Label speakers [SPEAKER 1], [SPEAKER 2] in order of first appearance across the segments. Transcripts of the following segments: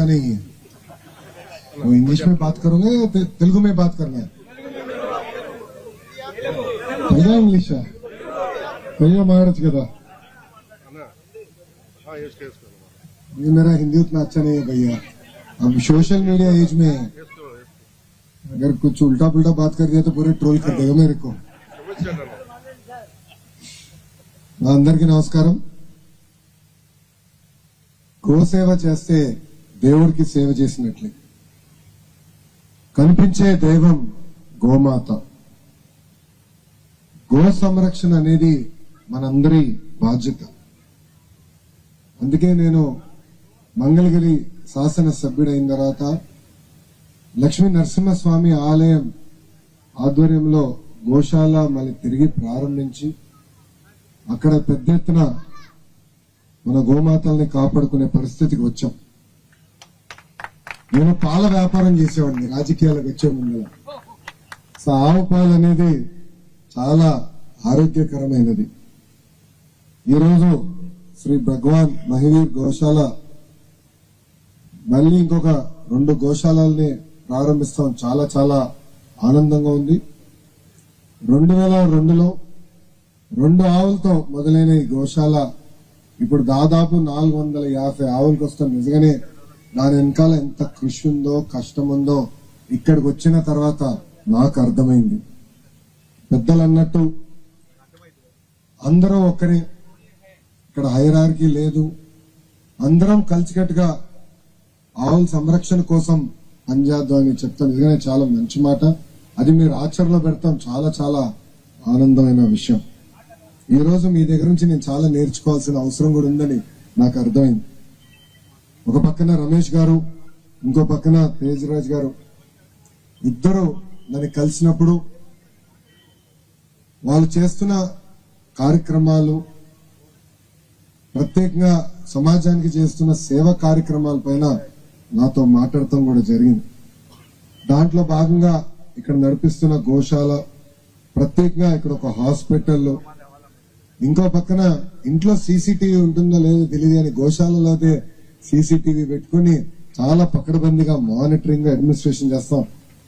[SPEAKER 1] अच्छा नहीं है वो इंग्लिश में बात करोगे या ते- तेलुगु में बात करना है पहला इंग्लिश है पहले मारच కదా
[SPEAKER 2] हाँ ये इसके इसको
[SPEAKER 1] ये मेरा हिंदी उतना अच्छा नहीं है भैया हम सोशल मीडिया एज में हैं
[SPEAKER 2] इसको इसको
[SPEAKER 1] अगर कुछ उल्टा पुल्टा बात कर दिया तो पूरे ट्रोल कर देगा मेरे को
[SPEAKER 2] समझ जाना
[SPEAKER 1] నా అందరికీ నమస్కారం గోసేవ చేస్తే దేవుడికి సేవ చేసినట్లే. కనిపించే దైవం గోమాత. గో సంరక్షణ అనేది మనందరి బాధ్యత. అందుకే నేను మంగళగిరి శాసన సభ్యుడైన తర్వాత లక్ష్మీ నరసింహస్వామి ఆలయం ఆధ్వర్యంలో గోశాల మళ్ళీ తిరిగి ప్రారంభించి అక్కడ పెద్ద ఎత్తున మన గోమాతల్ని కాపాడుకునే పరిస్థితికి వచ్చాం. నేను పాల వ్యాపారం చేసేవాడిని రాజకీయాలకు వచ్చే ముందు సో ఆవు పాలు అనేది చాలా ఆరోగ్యకరమైనది. ఈరోజు శ్రీ భగవాన్ మహివీర్ గోశాల మళ్ళీ ఇంకొక రెండు గోశాలని ప్రారంభిస్తాం. చాలా చాలా ఆనందంగా ఉంది. రెండు వేల రెండులో రెండు ఆవులతో మొదలైన ఈ గోశాల ఇప్పుడు దాదాపు నాలుగు వందల యాభై ఆవులకు వస్తాం నిజంగానే దాని వెనకాల ఎంత కృషి ఉందో కష్టం ఉందో ఇక్కడికి వచ్చిన తర్వాత నాకు అర్థమైంది. పెద్దలు అన్నట్టు అందరూ ఒకరే ఇక్కడ హైరార్కి లేదు. అందరం కలిసికట్టుగా ఆవుల సంరక్షణ కోసం పనిచేద్దాం అని చెప్తాను నిజంగానే చాలా మంచి మాట. అది మీరు ఆచరణలో పెడతాం. చాలా చాలా ఆనందమైన విషయం. ఈరోజు మీ దగ్గర నుంచి నేను చాలా నేర్చుకోవాల్సిన అవసరం కూడా ఉందని నాకు అర్థమైంది. ఒక పక్కన రమేష్ గారు ఇంకో పక్కన తేజరాజ్ గారు. ఇద్దరు నన్ను కలిసినప్పుడు వాళ్ళు చేస్తున్న కార్యక్రమాలు ప్రత్యేకంగా సమాజానికి చేస్తున్న సేవ కార్యక్రమాల పైన నాతో మాట్లాడటం కూడా జరిగింది. దాంట్లో భాగంగా ఇక్కడ నడిపిస్తున్న గోశాల ప్రత్యేకంగా ఇక్కడ ఒక హాస్పిటల్లో ఇంకో పక్కన ఇంట్లో సీసీటీవీ ఉంటుందో లేదో తెలియదు కానీ గోశాలలో అయితే సీసీటీవీ పెట్టుకుని చాలా పకడబందీగా మానిటరింగ్ అడ్మినిస్ట్రేషన్ చేస్తాం.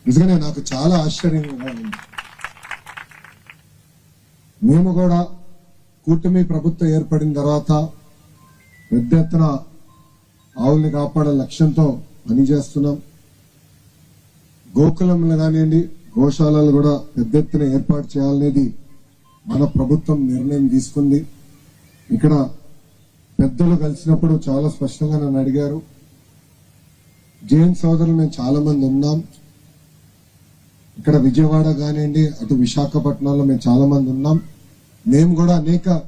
[SPEAKER 1] నిజంగానే నాకు చాలా ఆశ్చర్యంగా ఉంది. మేము కూడా కూటమి ప్రభుత్వం ఏర్పడిన తర్వాత పెద్ద ఎత్తున ఆవుల్ని కాపాడే లక్ష్యంతో పనిచేస్తున్నాం గోకులంలో కానివ్వండి గోశాలలు కూడా పెద్ద ఎత్తున ఏర్పాటు చేయాలనేది మన ప్రభుత్వం నిర్ణయం తీసుకుంది. ఇక్కడ పెద్దలు కలిసినప్పుడు చాలా స్పష్టంగా నన్ను అడిగారు. జైన్ సోదరులు మేము చాలా మంది ఉన్నాం. ఇక్కడ విజయవాడ కానివ్వండి అటు విశాఖపట్నంలో మేము చాలా మంది ఉన్నాం. మేము కూడా అనేక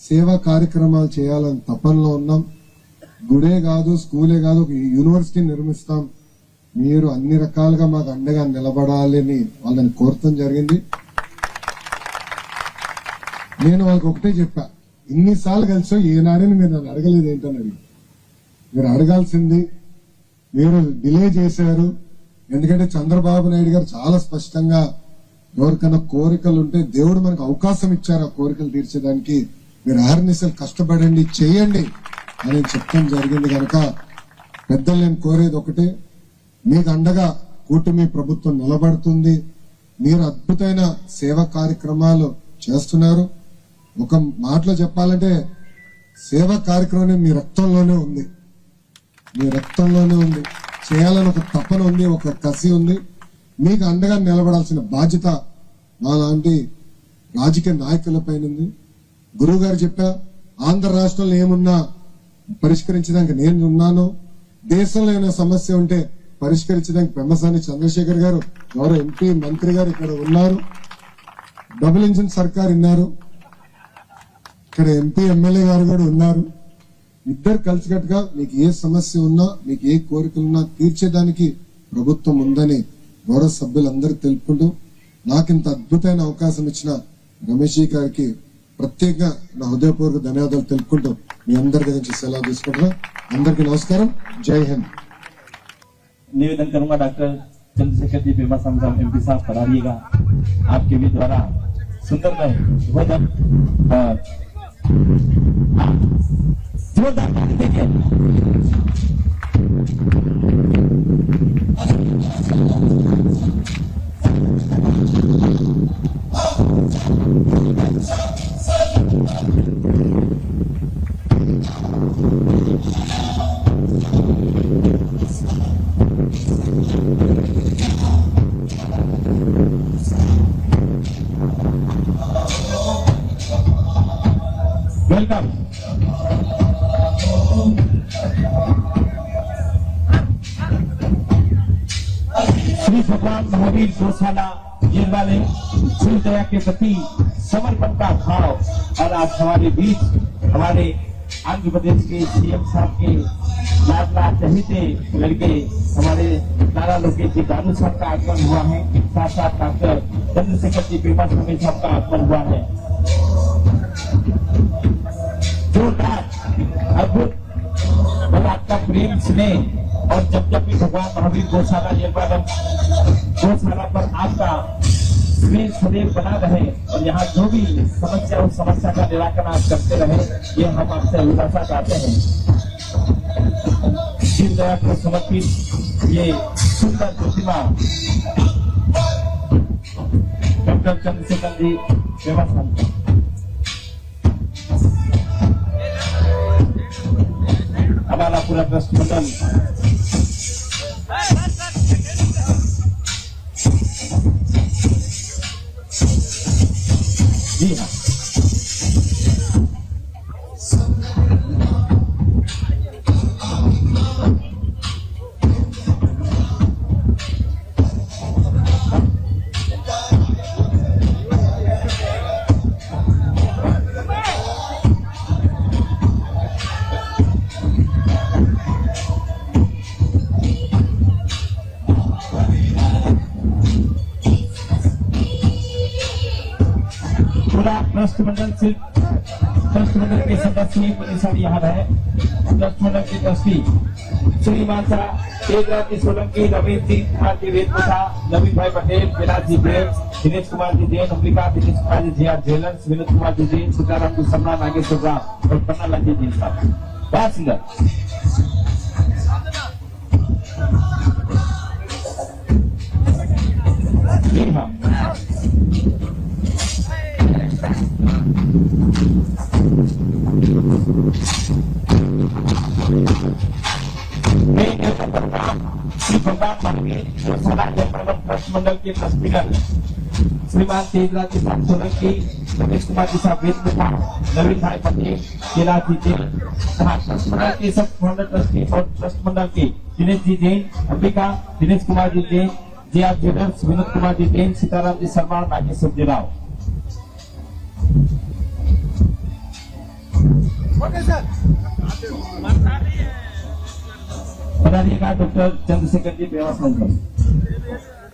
[SPEAKER 1] సేవా కార్యక్రమాలు చేయాలని తపనలో ఉన్నాం. గుడే కాదు స్కూలే కాదు ఒక యూనివర్సిటీ నిర్మిస్తాం. మీరు అన్ని రకాలుగా మాకు అండగా నిలబడాలని వాళ్ళని కోరటం జరిగింది. నేను వాళ్ళకి ఒకటే చెప్పా. ఇన్నిసార్లు కలిసో ఏనాడని మీరు నన్ను అడగలేదు ఏంటని అడిగి మీరు అడగాల్సింది మీరు డిలే చేశారు. ఎందుకంటే చంద్రబాబు నాయుడు గారు చాలా స్పష్టంగా ఎవరికైనా కోరికలు ఉంటే దేవుడు మనకు అవకాశం ఇచ్చారు ఆ కోరికలు తీర్చడానికి. మీరు ఆర్నిసలు కష్టపడండి చేయండి అని చెప్పడం జరిగింది కనుక పెద్దలు నేను కోరేది ఒకటే మీకు అండగా కూటమి ప్రభుత్వం నిలబడుతుంది. మీరు అద్భుతమైన సేవా కార్యక్రమాలు చేస్తున్నారు. ఒక మాటలో చెప్పాలంటే సేవా కార్యక్రమం మీ రక్తంలోనే ఉంది. మీ రక్తంలోనే ఉంది. చేయాలని ఒక తపన ఉంది ఒక కసి ఉంది. మీకు అండగా నిలబడాల్సిన బాధ్యత మా లాంటి రాజకీయ నాయకులపైన ఉంది. గురువు గారు చెప్పా ఆంధ్ర రాష్ట్రంలో ఏమున్నా పరిష్కరించడానికి నేను ఉన్నాను. దేశంలో ఏమైనా సమస్య ఉంటే పరిష్కరించడానికి పెమ్మసాని చంద్రశేఖర్ గారు గౌరవ ఎంపీ మంత్రి గారు ఇక్కడ ఉన్నారు. డబుల్ ఇంజిన్ సర్కార్ ఉన్నారు ఇక్కడ ఎంపీ ఎమ్మెల్యే గారు కూడా ఉన్నారు ఇద్దరు కలిసికట్టుగా మీకు ఏ సమస్య ఉన్నా మీకు ఏ కోరికలున్నా తీర్చేదానికి ప్రభుత్వం ఉందని గౌరవ సభ్యులందరూ తెలుపుకుంటూ నాకు ఇంత అద్భుతమైన అవకాశం ఇచ్చిన రమేష్ జీ గారికి ప్రత్యేకంగా నా హృదయపూర్వక ధన్యవాదాలు తెలుపుకుంటూ మీ అందరి దగ్గర నుంచి సెలవు తీసుకుంటున్నా అందరికీ నమస్కారం జై హింద్
[SPEAKER 3] निवेदन करूंगा डॉक्टर चंद्रशेखर जी बीमा संगम एमपी साहब कराइएगा आपके भी द्वारा सुंदर में Burada dedi. Oh! Welcome Shri Bhagwan Mahavir गौशाला जेल श्री दया के प्रति समर्पण का भाव और आज हमारे बीच हमारे आंध्र प्रदेश के सीएम साहब के लाडला चहिते लड़के, हमारे नारा लोकेश जी दानू साहब का आगमन हुआ है। साथ साथ डॉक्टर चंद्रशेखर जी पेमा साहब का आगमन हुआ है। प्रेम और जब जब भी भगवान महावीर गौशाला पालन गौशाला पर आपका स्नेह सदैव बना रहे और यहाँ जो भी समस्या उस समस्या का निराकरण आप करते रहे, ये हम आपसे अभिलाषा चाहते हैं। शिव दया को समर्पित ये सुंदर प्रतिमा डॉक्टर चंद्रशेखर जी व्यवस्था mitra Transmedan Iya. ट्रस्ट मंडल से ट्रस्ट मंडल के सदस्य ही परिसर यहाँ रहे ट्रस्ट मंडल के ट्रस्टी श्रीमान शाह तेजराज सोलंकी रवीन सिंह वेद प्रथा, नवीन भाई Patel Viraj ji Prem Dinesh Kumar ji Jain, Ambika, Dinesh Kumar ji G R jewellers, Vinod Kumar ji Jain Sitaram ji सम्मान नागेश्वर राम और पन्ना लाल जी जैन साहब। बहुत सुंदर berbakat melaksanakan Sir. Mantap. पदाधिकारी डॉक्टर चंद्रशेखरजी बेवासनकर